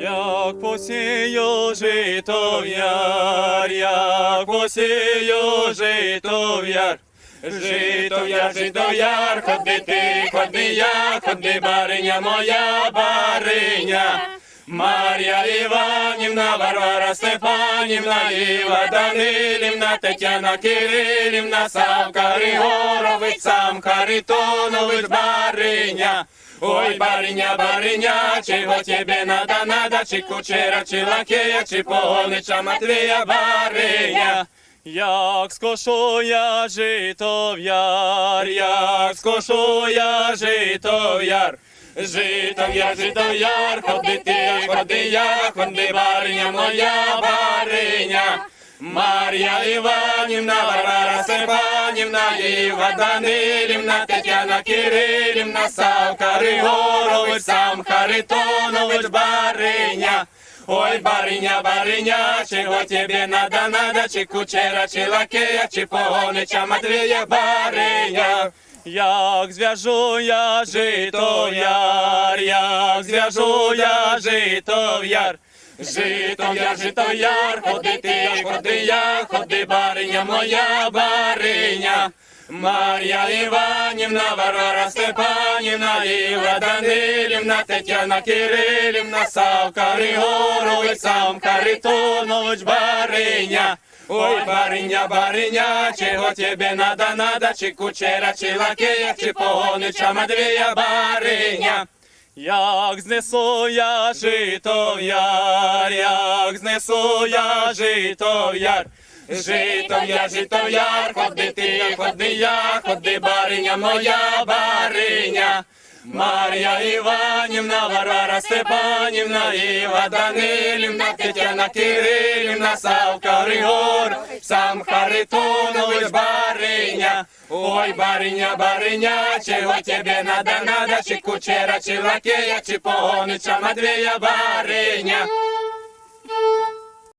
Як посію жито в яр, як посію жито в яр. Жито в яр, жито в яр, ходи ти, ходи я, ходи бариня моя, бариня. Мар'я Іванівна, Варвара Степанівна, Іва Данилівна, Тетяна Кирилівна, Савка Григорович, сам Харитонович, бариня. Ой, бариня, бариня, чего тебе надо, надо, чи кучера, чи лакея, чи погонича Матвія, бариня. Як скошу я жито в яр, як скошу я жито в яр. Жито в яр, жито в яр, ходи ти, ходи я, ходи бариня моя, бариня. Мар'я Іванівна, Варвара Степанівна, Іва Данилівна, Тетяна Кирилівна, Савка Григорович, сам Харитонович, бариня. Ой, бариня, бариня, чего тебе надо, надо, чи кучера, чи лакея, чи погонича Матвія, бариня. Як зв'яжу я жито в яр, як зв'яжу я жито в яр. Жито я, жито в яр, ходи ти, ходи я, ходи бариня моя, бариня. Мар'я Іванівна, Варвара Степанівна, Іва Данилівна, Тетяна Кирилівна, Савка Григорович, сам Харитонович, бариня. Ой, бариня, бариня, чего тебе надо, надо, чи кучера, чи лакея, чи погонича Матвія, бариня. Як знесу я жито в яр, як знесу я жито в яр. Жито яр, жито яр, ходи ти, ходи я, ходи бариня моя, бариня. Мар'я Іванівна, Варвара Степанівна, Іва Данилівна, Тетяна Кирилівна, Савка Григор, сам Харитонович, бариня. Ой, бариня, бариня, чего тебе надо, надо, чи кучера, чи лакея, чи погонича Матвія, бариня.